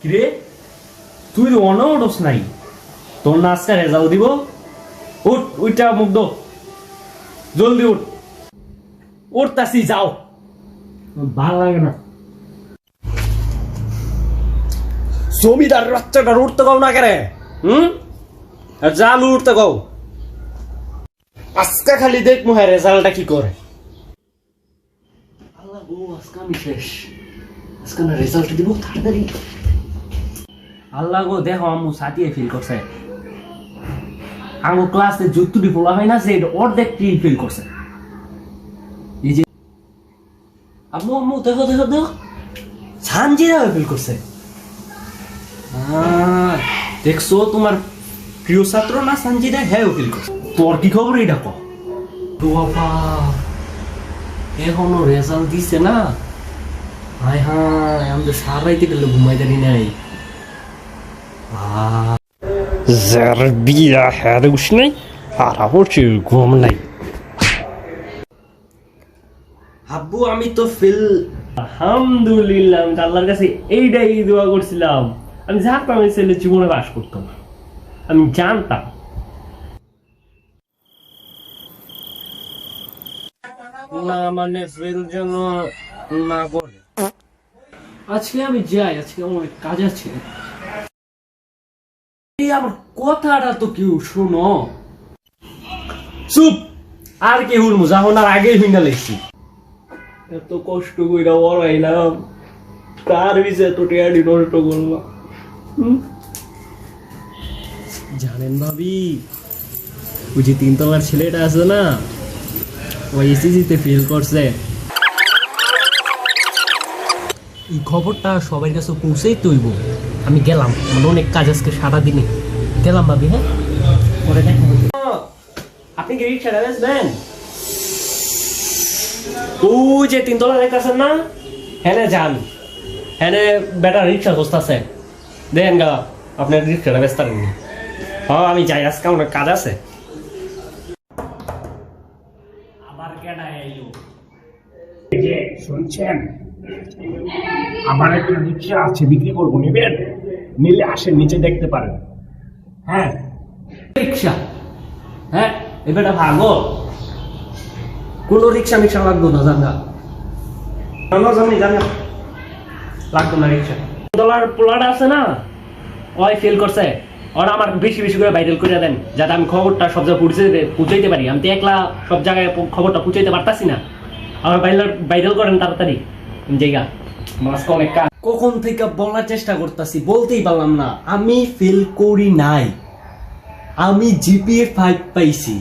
কিরে? তুই তো অন উঠোস নাই। তোর না আজকে রেজাল্ট দিব। উঠ উঠটা মুখ দো জলদি উঠ। উঠতাছি যাও। ভালো লাগে না। জমিদার বাচ্চাটার উঠতে কও না কেরে হুম? জাল উঠতে কও আজকে খালি দেখ মুহে রেজাল্টটা কি করে। আল্লাহ গো আজকে আমি শেষ। আজকে না রেজাল্ট দিব তাড়াতাড়ি। আল্লাহ গো দেখো আম্মু সাথিয়ে ফিল করছে। আমার ক্লাসে যুক্তি পড়া হয় না যে অর্ধেক ফিল করছে। এই যে আম্মু আম্মু, দেখো দেখো দেখো। ফিল করছে। দেখছ তোমার প্রিয় ছাত্র না সঞ্জিদা হ্যাঁ ফিল করছে। তোর কি খবর এটা কো? এখনও রেজাল্ট দিছে না? হায় হায়, আমি সারাইতে গেলে ঘুমাইতে নাই। আব্বু আমি তো ফিল আলহামদুলিল্লাহ আমি তো আল্লাহর কাছে এইটাই দোয়া করছিলাম। আমি জানতাম এই ছেলে জীবনে বাস করতো না আমি জানতাম। না মানে ফেল যেন না করে। আজকে আমি যাই আজকে আমার অনেক কাজ আছে। আমার কথাটা তো কেউ শোনো। চুপ। আর কে হুড়মু আর আগেই হুইনা লেগছি এত কষ্ট কইরা ওরাইলাম তার বিষয়ে এত টিয়াডি নষ্ট করলাম। জানেন ভাবি, ওই যে তিনতলার ছেলেটা আছে না, ওই এসিজিতে ফেল করছে। এই খবরটা সবাই কাছে পৌঁছেই তৈব আমি গেলাম। আমার অনেক কাজ আজকে সারাদিনে গেলাম ভাবি হ্যাঁ? পরে দেখা আপনি কি রিক্সাটা বেচবেন ওই যে তিনতলা দেখতেছেন না? হ্যাঁ যান। হ্যাঁ বেটা রিক্সা বসতেছে দেন গা আপনার রিক্সাটা ব্যস্ত নেই হ্যাঁ আমি যাই আজকে আমার কাজ আছে। আবার কেডা এলো শুনছেন? আমার একটা রিক্সা আছে, বিক্রি করব, নেবেন? নিলে আসেন, নিচে দেখতে পারেন। হ্যাঁ। রিক্সা? হ্যাঁ? এ বেটা ভাগো কোনো রিক্সা মিক্সা লাগবো না, জানা জানো, জানি জানা লাগতো না রিক্সা। পোলাটা আছে না? ওই ফেল করছে। আমার বেশি বেশি করে ভাইরাল করে দেন, যাতে আমি খবরটা সব জায়গায় পৌঁছাইতে পারি। আমি তো একলা সব জায়গায় খবরটা পৌঁছাইতে পারতাছি না। আমার ভাইরাল ভাইরাল করেন তাড়াতাড়ি। জায়গা, মাস্ক অনেক কখন থেকে বলার চেষ্টা করতেছি, বলতেই পারলাম না, আমি ফেল করি নাই। আমি জিপিএ ফাইভ পাইছি।